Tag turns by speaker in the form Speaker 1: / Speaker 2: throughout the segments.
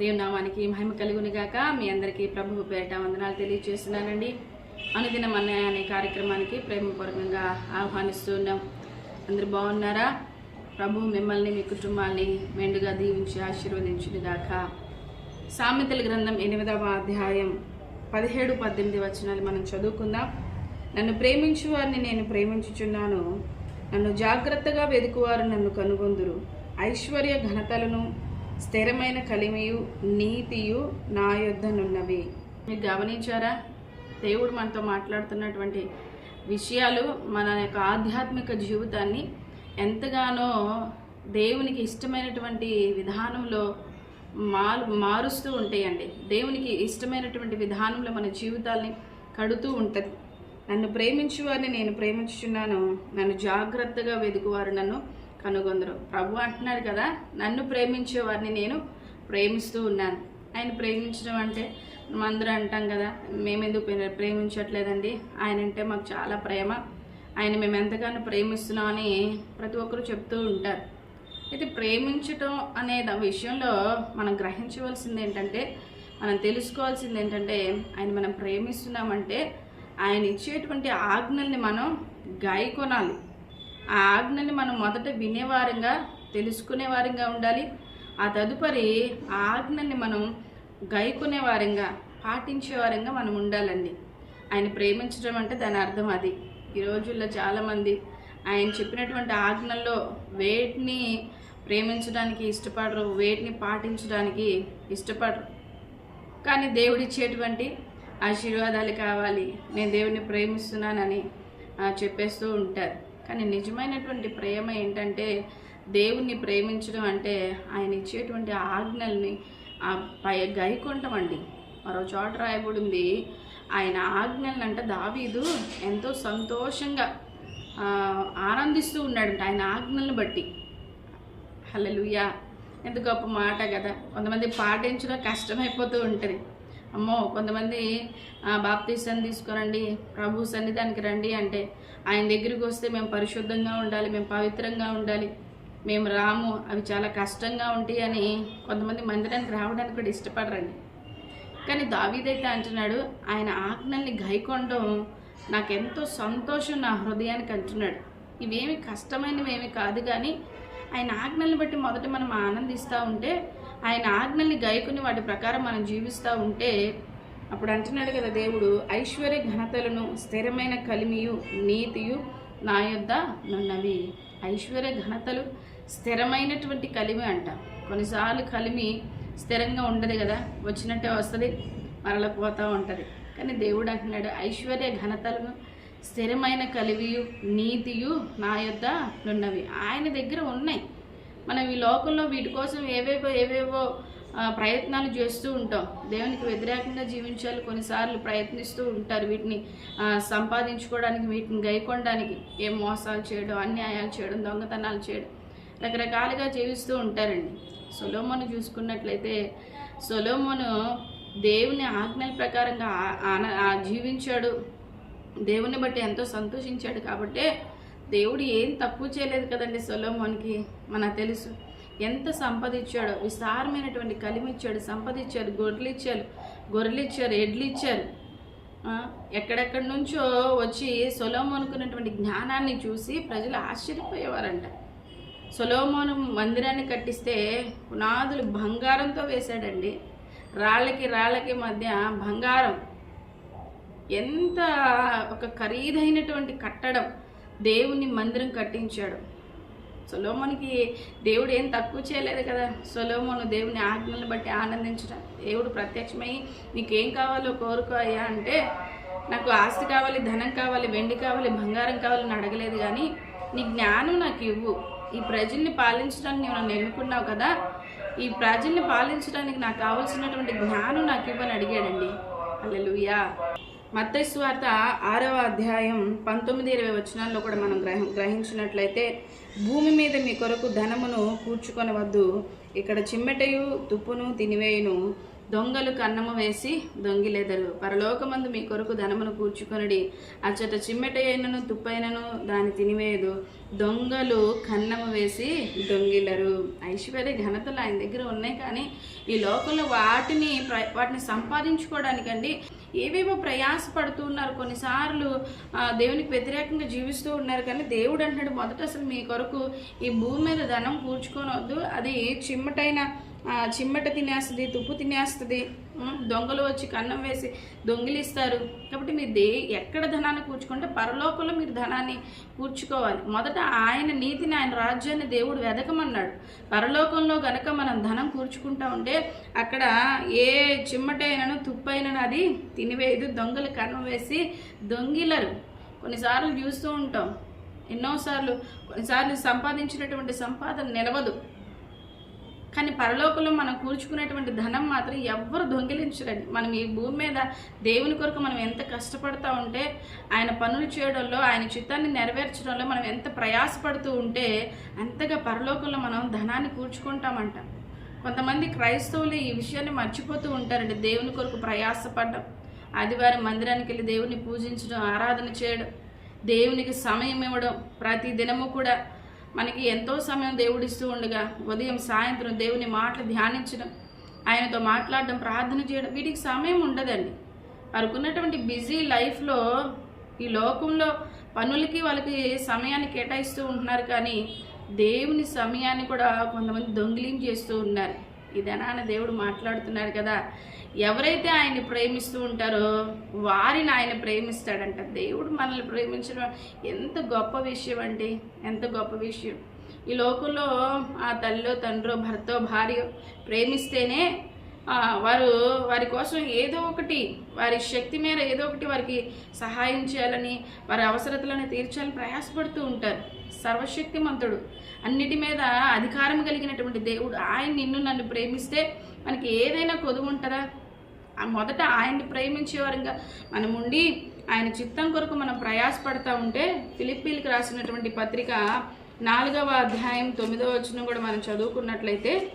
Speaker 1: దేవుని నామానికి మహిమ కలుగుని గాక. మీ అందరికీ ప్రభు పేట వందనాలు తెలియజేస్తున్నానండి అనుదినం అన్నయ్య అనే కార్యక్రమానికి ప్రేమపూర్వకంగా ఆహ్వానిస్తున్నాం. అందరు బాగున్నారా? ప్రభు మిమ్మల్ని మీ కుటుంబాన్ని మెండుగా దీవించి ఆశీర్వదించును గాక. సామెతల గ్రంథం ఎనిమిదవ అధ్యాయం పదిహేడు పద్దెనిమిది వచనాలు మనం చదువుకుందాం. నన్ను ప్రేమించు వారిని నేను ప్రేమించుచున్నాను. నన్ను జాగ్రత్తగా వెదుకువారు నన్ను కనుగొందురు. ఐశ్వర్య ఘనతలను స్థిరమైన కలిమియు నీతియు నా యొద్దనున్నవి. మీరు గమనించారా? దేవుడు మనతో మాట్లాడుతున్నటువంటి విషయాలు మన యొక్క ఆధ్యాత్మిక జీవితాన్ని ఎంతగానో దేవునికి ఇష్టమైనటువంటి విధానంలో మారు మారుస్తూ ఉంటాయండి. దేవునికి ఇష్టమైనటువంటి విధానంలో మన జీవితాల్ని కడుతూ ఉంటుంది. నన్ను ప్రేమించువారిని నేను ప్రేమించుచున్నాను. నన్ను జాగ్రత్తగా వెదుకువారు నన్ను కనుగొందరు. ప్రభు అంటున్నాడు కదా నన్ను ప్రేమించే వారిని నేను ప్రేమిస్తూ ఉన్నాను. ఆయన ప్రేమించడం అంటే మనం అందరూ అంటాం కదా మేమెందుకు ఎందుకు ప్రేమించట్లేదండి? ఆయన అంటే మాకు చాలా ప్రేమ. ఆయన మేము ఎంతగానో ప్రేమిస్తున్నామని ప్రతి ఒక్కరు చెప్తూ ఉంటారు. అయితే ప్రేమించటం అనే విషయంలో మనం గ్రహించవలసింది ఏంటంటే మనం తెలుసుకోవాల్సింది ఏంటంటే ఆయన మనం ప్రేమిస్తున్నామంటే ఆయన ఇచ్చేటువంటి ఆజ్ఞల్ని మనం గాయకొనాలి. ఆ ఆజ్ఞని మనం మొదట వినేవారంగా తెలుసుకునే వారంగా ఉండాలి. ఆ తదుపరి ఆ ఆజ్ఞల్ని మనం గైకునే వారంగా పాటించేవారంగా మనం ఉండాలండి. ఆయన ప్రేమించడం అంటే దాని అర్థం అది. ఈ రోజుల్లో చాలామంది ఆయన చెప్పినటువంటి ఆజ్ఞల్లో వేటిని ప్రేమించడానికి ఇష్టపడరు వేటిని పాటించడానికి ఇష్టపడరు. కానీ దేవుడిచ్చేటువంటి ఆశీర్వాదాలు కావాలి. నేను దేవుడిని ప్రేమిస్తున్నానని చెప్పేస్తూ ఉంటారు. కానీ నిజమైనటువంటి ప్రేమ ఏంటంటే దేవుణ్ణి ప్రేమించడం అంటే ఆయన ఇచ్చేటువంటి ఆజ్ఞల్ని ఆ పై గైకొంటామండి మరో చోట రాయబడింది ఆయన ఆజ్ఞలను అంటే దావీదు ఎంతో సంతోషంగా ఆనందిస్తూ ఉన్నాడంట ఆయన ఆజ్ఞలను బట్టి. హలలుయా ఎంత గొప్ప మాట కదా! కొంతమంది పాటించడం కష్టమైపోతూ ఉంటుంది. అమ్మో! కొంతమంది బాప్తీసాన్ని తీసుకురండి ప్రభు సన్నిధానికి రండి అంటే ఆయన దగ్గరికి వస్తే మేము పరిశుద్ధంగా ఉండాలి మేము పవిత్రంగా ఉండాలి. మేము రాము అవి చాలా కష్టంగా ఉంటాయి అని కొంతమంది మందిరానికి రావడానికి కూడా ఇష్టపడరండి. కానీ దావీదైతే అంటున్నాడు ఆయన ఆజ్ఞల్ని గైకొనడం నాకెంతో సంతోషం నా హృదయానికి అంటున్నాడు. ఇవేమి కష్టమైనవేమి కాదు కానీ ఆయన ఆజ్ఞల్ని బట్టి మొదట మనం ఆనందిస్తూ ఉంటే ఆయన ఆజ్ఞల్ని గైకుని వాటి ప్రకారం మనం జీవిస్తూ ఉంటే అప్పుడు అంటున్నాడు కదా దేవుడు ఐశ్వర్య ఘనతలను స్థిరమైన కలిమియు నీతియు నా యొద్ద నున్నవి. ఐశ్వర్య ఘనతలు స్థిరమైనటువంటి కలిమి అంట. కొన్నిసార్లు కలిమి స్థిరంగా ఉండదు కదా వచ్చినట్టే వస్తుంది మరల పోతూ ఉంటుంది. కానీ దేవుడు అంటున్నాడు ఐశ్వర్య ఘనతలను స్థిరమైన కలివియు నీతియు నా యొద్ద నున్నవి. ఆయన దగ్గర ఉన్నాయి. మనం ఈ లోకంలో వీటి కోసం ఏవేవో ఏవేవో ప్రయత్నాలు చేస్తూ ఉంటాం. దేవునికి వ్యతిరేకంగా జీవించాలి కొన్నిసార్లు ప్రయత్నిస్తూ ఉంటారు వీటిని సంపాదించుకోవడానికి వీటిని గైకొనడానికి. ఏం మోసాలు చేయడం అన్యాయాలు చేయడం దొంగతనాలు చేయడం. రకరకాలుగా జీవిస్తూ ఉంటారండి. సొలోమోను చూసుకున్నట్లయితే సొలోమోను దేవుని ఆజ్ఞల ప్రకారంగా ఆన- జీవించాడు. దేవుని బట్టి ఎంతో సంతోషించాడు కాబట్టే దేవుడు ఏం తక్కువ చేయలేదు కదండి సొలోమోన్కి. మనకు తెలుసు. ఎంత సంపద విస్తారమైనటువంటి కలిమిచ్చాడు సంపదించాడు గొర్రెలిచ్చారు గొర్రెలిచ్చారు ఎడ్లిచ్చారు. ఎక్కడెక్కడి నుంచో వచ్చి సొలోమోనుకున్నటువంటి జ్ఞానాన్ని చూసి ప్రజలు ఆశ్చర్యపోయేవారంట. సొలోమోను మందిరాన్ని కట్టిస్తే పునాదులు బంగారంతో వేశాడండి. రాళ్ళకి రాళ్ళకి మధ్య బంగారం. ఎంత ఒక ఖరీదైనటువంటి కట్టడం దేవుని మందిరం కట్టించాడు. సొలోమోనికి దేవుడు ఏం తక్కువ చేయలేదు కదా. సొలోమోను దేవుని ఆజ్ఞలను బట్టి ఆనందించడం. దేవుడు ప్రత్యక్షమై నీకేం కావాలో కోరుకో అయ్యా అంటే నాకు ఆస్తి కావాలి ధనం కావాలి వెండి కావాలి బంగారం కావాలని అడగలేదు కానీ నీ జ్ఞానం నాకు ఇవ్వు. ఈ ప్రజల్ని పాలించడానికి నువ్వు నన్ను ఎన్నుకున్నావు కదా. ఈ ప్రజల్ని పాలించడానికి నాకు కావాల్సినటువంటి జ్ఞానం నాకు ఇవ్వని అడిగాడండి. అల్లెలుయా మత్తయి వార్త ఆరవ అధ్యాయం పంతొమ్మిది ఇరవై వచనాల్లో కూడా మనం గ్రహ గ్రహించినట్లయితే భూమి మీద మీ కొరకు ధనమును కూర్చుకొనవద్దు. ఇక్కడ చిమ్మెటయు తుప్పును తినివేయును దొంగలు కన్నము వేసి దొంగిలెదరు పరలోకమందు మీ కొరకు ధనమును కూర్చుకొనడి. అచ్చట చిమ్మెట అయినను తుప్పైనను దాన్ని తినివేయదు. దొంగలు కన్నము వేసి దొంగిలరు. ఐశ్వర్య ఘనతలు ఆయన దగ్గర ఉన్నాయి కానీ ఈ లోకంలో వాటిని ప్ర- వాటిని సంపాదించుకోవడానికండి ఏవేవో ప్రయాసపడుతూ ఉన్నారు కొన్నిసార్లు దేవునికి వ్యతిరేకంగా జీవిస్తూ ఉన్నారు కానీ దేవుడు అంటున్నాడు మొదట అసలు మీ కొరకు ఈ భూమి మీద ధనం కూర్చుకోనవద్దు అది చిమ్మటైన చిమ్మట తినేస్తుంది తుప్పు తినేస్తుంది. దొంగలు వచ్చి కన్నం వేసి దొంగిలిస్తారు. కాబట్టి మీరు దే ఎక్కడ ధనాన్ని కూర్చుకుంటే పరలోకంలో మీరు ధనాన్ని కూర్చుకోవాలి. మొదట ఆయన నీతిని ఆయన రాజ్యాన్ని దేవుడు వెదకమన్నాడు. పరలోకంలో గనక మనం ధనం కూర్చుకుంటా ఉంటే అక్కడ ఏ చిమ్మటైనను తుప్పైనను అది తినివేయదు. దొంగలు కన్నం వేసి దొంగిలరు. కొన్నిసార్లు చూస్తూ ఉంటాం. ఎన్నోసార్లు కొన్నిసార్లు సంపాదించినటువంటి సంపాదన నిలవదు. కానీ పరలోకంలో మనం కూర్చుకునేటువంటి ధనం మాత్రం ఎవ్వరు దొంగిలించరండి. మనం ఈ భూమి మీద దేవుని కొరకు మనం ఎంత కష్టపడుతూ ఉంటే ఆయన పనులు చేయడంలో ఆయన చిత్తాన్ని నెరవేర్చడంలో మనం ఎంత ప్రయాసపడుతూ ఉంటే అంతగా పరలోకంలో మనం ధనాన్ని కూర్చుకుంటామంట. కొంతమంది క్రైస్తవులు ఈ విషయాన్ని మర్చిపోతూ ఉంటారండి. దేవుని కొరకు ప్రయాసపడడం ఆదివారం మందిరానికి వెళ్ళి దేవుని పూజించడం ఆరాధన చేయడం దేవునికి సమయం ఇవ్వడం ప్రతి దినము కూడా మనకి ఎంతో సమయం దేవుడిస్తూ ఉండగా ఉదయం సాయంత్రం దేవుని మాటలు ధ్యానించడం ఆయనతో మాట్లాడడం ప్రార్థన చేయడం వీటికి సమయం ఉండదండి. వారికి బిజీ లైఫ్లో ఈ లోకంలో పనులకి వాళ్ళకి సమయాన్ని కేటాయిస్తూ ఉంటున్నారు కానీ దేవుని సమయాన్ని కూడా కొంతమంది దొంగిలించేస్తూ చేస్తూ ఈ ఇదేనా దేవుడు మాట్లాడుతున్నాడు కదా. ఎవరైతే ఆయన్ని ప్రేమిస్తూ ఉంటారో వారిని ఆయన ప్రేమిస్తాడంట. దేవుడు మనల్ని ప్రేమించడం ఎంత గొప్ప విషయం అండి. ఎంత గొప్ప విషయం. ఈ లోకంలో ఆ తల్లిలో తండ్రో భర్తో భార్య ప్రేమిస్తేనే వారు వారి కోసం ఏదో ఒకటి వారి శక్తి మేర ఏదో ఒకటి వారికి సహాయం చేయాలని వారి అవసరతలను తీర్చాలని ప్రయాసపడుతూ ఉంటారు. సర్వశక్తిమంతుడు. అన్నిటి మీద అధికారం కలిగినటువంటి దేవుడు ఆయన నిన్ను నన్ను ప్రేమిస్తే మనకి ఏదైనా కొదువు ఉంటుందా? ఆ మొదట ఆయన్ని ప్రేమించేవారుగా మనం ఉండి ఆయన చిత్తం కొరకు మనం ప్రయాసపడతా ఉంటే ఫిలిప్పీలకు రాసినటువంటి పత్రిక నాలుగవ అధ్యాయం తొమ్మిదవ వచ్చిన కూడా మనం చదువుకున్నట్లయితే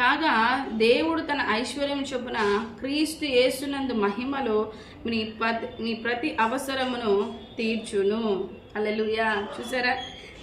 Speaker 1: కాగా దేవుడు తన ఐశ్వర్యం చొప్పున క్రీస్తు యేసునందు మహిమలో మీ ప్రతి మీ ప్రతి అవసరమును తీర్చును. అల్లెలుయా చూసారా?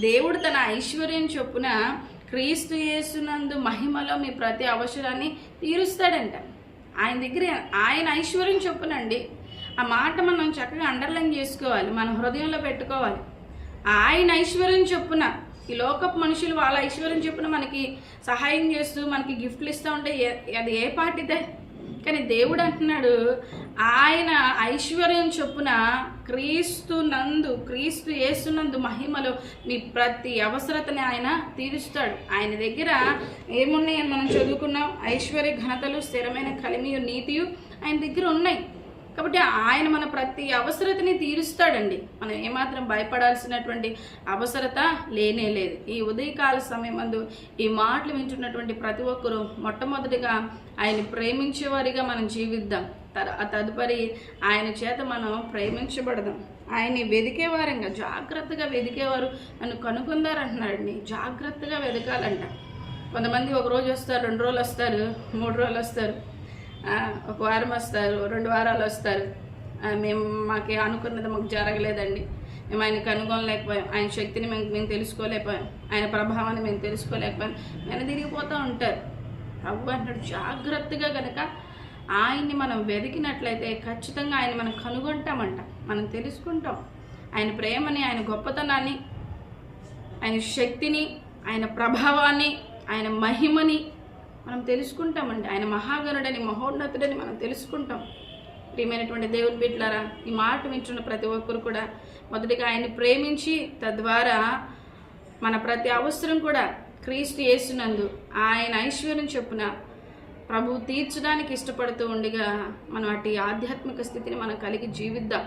Speaker 1: దేవుడు తన ఐశ్వర్యం చొప్పున క్రీస్తు యేసునందు మహిమలో మీ ప్రతి అవసరాన్ని తీరుస్తాడంట. ఆయన దగ్గర ఆయన ఐశ్వర్యం చొప్పునండి. ఆ మాట మనం చక్కగా అండర్లైన్ చేసుకోవాలి. మన హృదయంలో పెట్టుకోవాలి. ఆయన ఐశ్వర్యం చొప్పున ఈ లోకపు మనుషులు వాళ్ళ ఐశ్వర్యం చెప్పిన మనకి సహాయం చేస్తూ మనకి గిఫ్ట్లు ఇస్తూ ఉంటే అది ఏ పాటిదే? కానీ దేవుడు అంటున్నాడు ఆయన ఐశ్వర్యం చొప్పున క్రీస్తు నందు క్రీస్తు యేసునందు మహిమలో మీ ప్రతి అవసరతని ఆయన తీరుస్తాడు. ఆయన దగ్గర ఏమున్నాయని మనం చదువుకున్నాం? ఐశ్వర్య ఘనతలు స్థిరమైన కలిమియు నీతియు ఆయన దగ్గర ఉన్నాయి. కాబట్టి ఆయన మన ప్రతి అవసరతని తీరుస్తాడండి. మనం ఏమాత్రం భయపడాల్సినటువంటి అవసరత లేనే లేదు. ఈ ఉదయకాల సమయమందు ఈ మాటలు వింటున్నటువంటి ప్రతి ఒక్కరూ మొట్టమొదటిగా ఆయన ప్రేమించేవారిగా మనం జీవిద్దాం. తర- తదుపరి ఆయన చేత మనం ప్రేమించబడదాం. ఆయన్ని వెదికేవారంగా జాగ్రత్తగా వెదికేవారు నన్ను కనుక్కుందారంటున్నాడండి జాగ్రత్తగా వెదకాలంట. కొంతమంది ఒక రోజు వస్తారు రెండు రోజులు వస్తారు మూడు రోజులు వస్తారు. ఒక వారం వస్తారు రెండు వారాలు వస్తారు. మేము మాకు అనుకున్నది మాకు జరగలేదండి. మేము ఆయన కనుగొనలేకపోయాం ఆయన శక్తిని మేము మేము తెలుసుకోలేకపోయాం. ఆయన ప్రభావాన్ని మేము తెలుసుకోలేకపోయాం. వెన తిరిగిపోతూ ఉంటారు. ప్రభు అంటాడు జాగ్రత్తగా కనుక ఆయన్ని మనం వెతికినట్లయితే ఖచ్చితంగా ఆయన మనం కనుగొంటామంట. మనం తెలుసుకుంటాం. ఆయన ప్రేమని ఆయన గొప్పతనాన్ని ఆయన శక్తిని ఆయన ప్రభావాన్ని ఆయన మహిమని మనం తెలుసుకుంటామండి ఆయన మహాగణుడని మహోన్నతుడని మనం తెలుసుకుంటాం. ప్రియమైనటువంటి దేవుని బిడ్డలారా ఈ మాట వింటున్న ప్రతి ఒక్కరు కూడా మొదటిగా ఆయన్ని ప్రేమించి తద్వారా మన ప్రతి అవసరం కూడా క్రీస్తు యేసునందు ఆయన ఐశ్వర్యం చొప్పున ప్రభు తీర్చడానికి ఇష్టపడుతూ ఉండగా మనం అటు ఆధ్యాత్మిక స్థితిని మనం కలిగి జీవిద్దాం.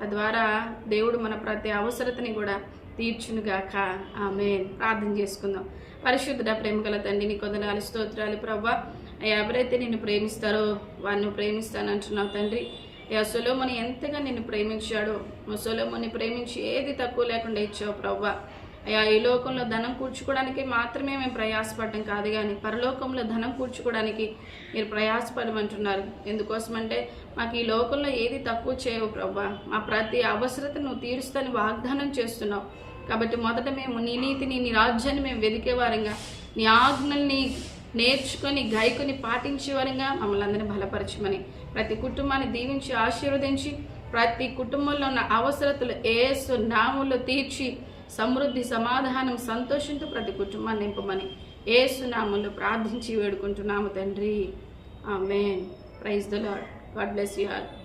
Speaker 1: తద్వారా దేవుడు మన ప్రతి అవసరతని కూడా తీర్చునుగాక. ఆమె ప్రార్థన చేసుకుందాం. పరిశుద్ధుడ ప్రేమ గల తండ్రి నీ కొందనాలు స్తోత్రాలు ప్రభా. ఎవరైతే నిన్ను ప్రేమిస్తారో వారిని ప్రేమిస్తానంటున్నావు తండ్రి. యా సులోముని ఎంతగా నిన్ను ప్రేమించాడో నువ్వు ప్రేమించి ఏది తక్కువ లేకుండా ఇచ్చావు ప్రవ్వా అయ్యా ఈ లోకంలో ధనం కూర్చుకోవడానికి మాత్రమే మేము ప్రయాసపడటం కాదు కానీ పరలోకంలో ధనం కూర్చుకోవడానికి మీరు ప్రయాసపడమంటున్నారు. ఎందుకోసమంటే మాకు ఈ లోకంలో ఏది తక్కువ చేయవు ప్రభా మా ప్రతి అవసరత నువ్వు తీరుస్తాని వాగ్దానం చేస్తున్నావు. కాబట్టి మొదట మేము నీ నీతిని నీ రాజ్యాన్ని మేము వెదికే వారంగా నీ ఆజ్ఞల్ని నేర్చుకొని గైకుని పాటించే వారంగా మమ్మల్ని అందరినీ బలపరచమని ప్రతి కుటుంబాన్ని దీవించి ఆశీర్వదించి ప్రతి కుటుంబంలో ఉన్న అవసరతలు ఏసు నాములు తీర్చి సమృద్ధి సమాధానం సంతోషంతో ప్రతి కుటుంబాన్ని నింపమని ఏసు ప్రార్థించి వేడుకుంటున్నాము తండ్రి. Amen. Praise the Lord God bless you all.